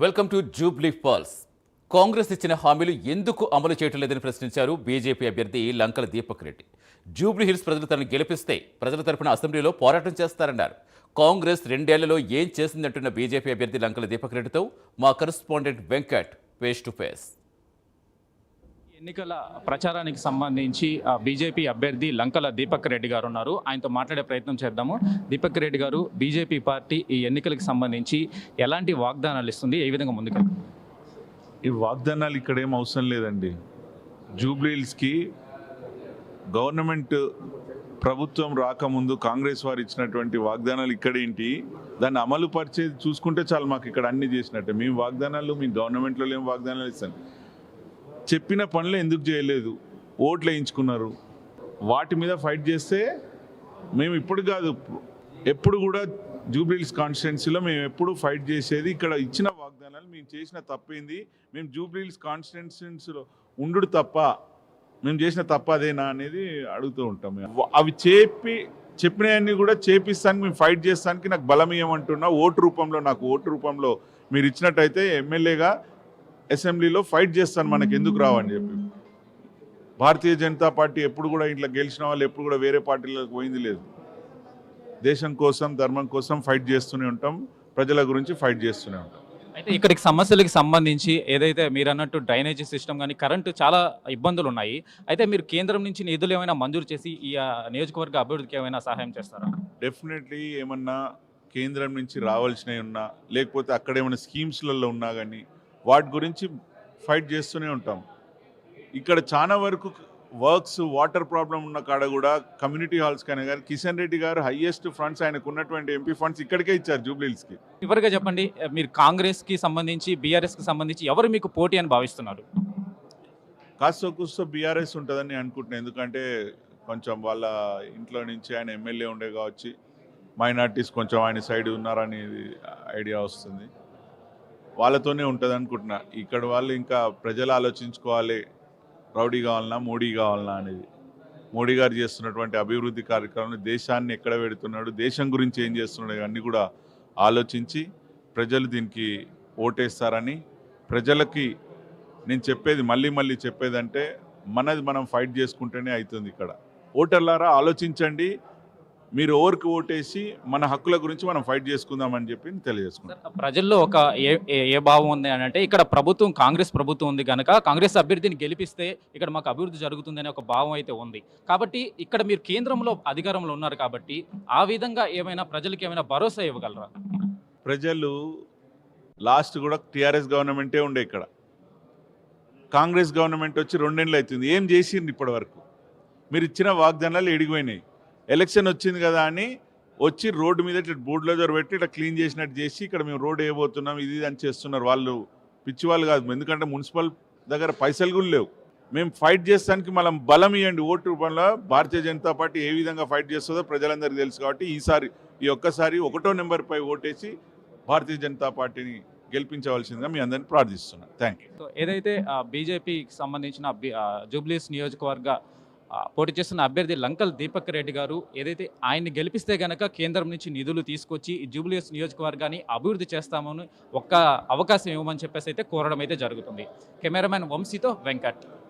Welcome to Jubilee పాల్స్ కాంగ్రెస్ ఇచ్చిన హామీలు ఎందుకు అమలు చేయటం లేదని ప్రశ్నించారు బీజేపీ అభ్యర్థి లంకల దీపక్ రెడ్డి. జూబ్లీ హిల్స్ ప్రజలు తనను గెలిపిస్తే ప్రజల తరపున అసెంబ్లీలో పోరాటం చేస్తారన్నారు. కాంగ్రెస్ రెండేళ్ళలో ఏం చేసిందంటున్న బీజేపీ అభ్యర్థి లంకల దీపక్ రెడ్డితో మా correspondent Venkat face to face. ఎన్నికల ప్రచారానికి సంబంధించి ఆ, బీజేపీ అభ్యర్థి లంకల దీపక్ రెడ్డి గారు ఉన్నారు. ఆయనతో మాట్లాడే ప్రయత్నం చేద్దాము. దీపక్ రెడ్డి గారు బీజేపీ పార్టీ ఈ ఎన్నికలకు సంబంధించి ఎలాంటి వాగ్దానాలు ఇస్తుంది? ఏ విధంగా ముందుకు ఈ వాగ్దానాలు ఇక్కడ ఏం అవసరం లేదండి. జూబ్లీహిల్స్కి గవర్నమెంట్ ప్రభుత్వం రాకముందు కాంగ్రెస్ వారు ఇచ్చినటువంటి వాగ్దానాలు ఇక్కడేంటి? దాన్ని అమలు పరిచేది చూసుకుంటే చాలు మాకు ఇక్కడ అన్ని చేసినట్టే. మేము వాగ్దానాలు మీ గవర్నమెంట్లో ఏం వాగ్దానాలు ఇస్తాను చెప్పిన పనులు ఎందుకు చేయలేదు? ఓట్లు వేయించుకున్నారు. వాటి మీద ఫైట్ చేస్తే మేము ఇప్పుడు కాదు ఎప్పుడు కూడా జూబ్లీహిల్స్ కాన్స్టిట్యున్సీలో మేము ఎప్పుడు ఫైట్ చేసేది ఇక్కడ ఇచ్చిన వాగ్దానాలు మేము చేసిన తప్పేంది. మేము జూబ్లీహిల్స్ కాన్స్టిట్యున్సీలో ఉండు తప్ప మేము చేసిన తప్ప అదేనా అనేది అడుగుతూ ఉంటాం. మేము. అవి చెప్పి చెప్పినవన్నీ కూడా చేపిస్తానికి మేము ఫైట్ చేస్తానికి నాకు బలం ఏమంటున్నా ఓటు రూపంలో నాకు ఓటు రూపంలో మీరు ఇచ్చినట్టయితే ఎమ్మెల్యేగా అసెంబ్లీలో ఫైట్ చేస్తాను మనకి ఎందుకు రావని చెప్పి. భారతీయ జనతా పార్టీ ఎప్పుడు కూడా ఇట్లా గెలిచిన వాళ్ళు ఎప్పుడు కూడా వేరే పార్టీలకు పోయింది లేదు. దేశం కోసం ధర్మం కోసం ఫైట్ చేస్తూనే ఉంటాం ప్రజల గురించి ఫైట్ చేస్తూనే ఉంటాం. అయితే ఇక్కడికి సమస్యలకు సంబంధించి ఏదైతే మీరు అన్నట్టు డ్రైనేజీ సిస్టమ్ కానీ కరెంటు చాలా ఇబ్బందులు ఉన్నాయి. అయితే మీరు కేంద్రం నుంచి నిధులు ఏమైనా మంజూరు చేసి ఈ నియోజకవర్గ అభివృద్ధికి ఏమైనా సహాయం చేస్తారా? డెఫినెట్లీ ఏమన్నా కేంద్రం నుంచి రావాల్సినవి ఉన్నా లేకపోతే అక్కడ ఏమైనా స్కీమ్స్లలో ఉన్నా కానీ వాటి గురించి ఫైట్ చేస్తూనే ఉంటాం. ఇక్కడ చాలా వరకు వర్క్స్ వాటర్ ప్రాబ్లం ఉన్న కాడ కూడా కమ్యూనిటీ హాల్స్ కానీ కానీ కిషన్ రెడ్డి గారు హైయెస్ట్ ఫండ్స్ ఆయనకు ఉన్నటువంటి ఎంపీ ఫండ్స్ ఇక్కడికే ఇచ్చారు జూబ్లీహిల్స్కి. చివరిగా చెప్పండి మీరు కాంగ్రెస్కి సంబంధించి బీఆర్ఎస్కి సంబంధించి ఎవరు మీకు పోటీ అని భావిస్తున్నారు? కాస్త కూస్తో బీఆర్ఎస్ ఉంటుందని నేను అనుకుంటున్నాను ఎందుకంటే కొంచెం వాళ్ళ ఇంట్లో నుంచి ఆయన ఎమ్మెల్యే ఉండే కావచ్చు మైనార్టీస్ కొంచెం ఆయన సైడ్ ఉన్నారని ఐడియా వస్తుంది. వాళ్ళతోనే ఉంటుంది అనుకుంటున్నా ఇక్కడ వాళ్ళు ఇంకా ప్రజలు ఆలోచించుకోవాలి. రౌడీ కావాలన్నా మోడీ కావాలన్నా అనేది. మోడీ గారు చేస్తున్నటువంటి అభివృద్ధి కార్యక్రమాలు దేశాన్ని ఎక్కడ పెడుతున్నాడు దేశం గురించి ఏం చేస్తున్నాడు అన్నీ కూడా ఆలోచించి ప్రజలు దీనికి ఓటేస్తారని ప్రజలకి నేను చెప్పేది మళ్ళీ మళ్ళీ చెప్పేదంటే మనది మనం ఫైట్ చేసుకుంటేనే అవుతుంది ఇక్కడ. ఓటర్లారా ఆలోచించండి. మీరు ఓవర్కి ఓటేసి మన హక్కుల గురించి మనం ఫైట్ చేసుకుందామని చెప్పి నేను తెలియజేసుకుంటాను సార్, ప్రజల్లో ఒక ఏ ఏ- భావం ఉంది అని అంటే ఇక్కడ ప్రభుత్వం కాంగ్రెస్ ప్రభుత్వం ఉంది కనుక కాంగ్రెస్ అభ్యర్థిని గెలిపిస్తే ఇక్కడ మాకు అభివృద్ధి జరుగుతుంది అనే ఒక భావం అయితే ఉంది. కాబట్టి ఇక్కడ మీరు కేంద్రంలో అధికారంలో ఉన్నారు కాబట్టి ఆ విధంగా ఏమైనా ప్రజలకు ఏమైనా భరోసా ఇవ్వగలరా? ప్రజలు లాస్ట్ కూడా టీఆర్ఎస్ గవర్నమెంటే ఉండే ఇక్కడ. కాంగ్రెస్ గవర్నమెంట్ వచ్చి రెండేళ్ళు అవుతుంది. ఏం చేసిండ్రు ఇప్పటి వరకు? మీరు ఇచ్చిన వాగ్దానాలు ఎడిగిపోయినాయి ఎలక్షన్ వచ్చింది కదా అని వచ్చి రోడ్డు మీద ఇట్లా బోర్డులో పెట్టి ఇట్లా క్లీన్ చేసినట్టు చేసి ఇక్కడ మేము రోడ్ వేయబోతున్నాం ఇది ఇది అని చేస్తున్నారు. వాళ్ళు పిచ్చి వాళ్ళు కాదు ఎందుకంటే మున్సిపల్ దగ్గర పైసలు కూడా లేవు. మేము ఫైట్ చేస్తానికి మనం బలం ఇవ్వండి ఓటు రూపంలో భారతీయ జనతా పార్టీ ఏ విధంగా ఫైట్ చేస్తుందో ప్రజలందరికీ తెలుసు కాబట్టి ఈసారి ఈ ఒక్కసారి ఒకటో నెంబర్పై ఓటేసి భారతీయ జనతా పార్టీని గెలిపించవలసిందిగా మీ అందరిని ప్రార్థిస్తున్నాను. థ్యాంక్ యూ ఏదైతే బీజేపీకి సంబంధించిన జూబ్లీస్ నియోజకవర్గ పోటీ చేస్తున్న అభ్యర్థి లంకల్ దీపక్ రెడ్డి గారు ఏదైతే ఆయన్ని గెలిపిస్తే గనక కేంద్రం నుంచి నిధులు తీసుకొచ్చి జూబ్లీస్ నియోజకవర్గాన్ని అభివృద్ధి చేస్తామని ఒక్క అవకాశం ఇవ్వమని చెప్పేసి అయితే కోరడం అయితే జరుగుతుంది. కెమెరామ్యాన్ వంశీతో వెంకట్.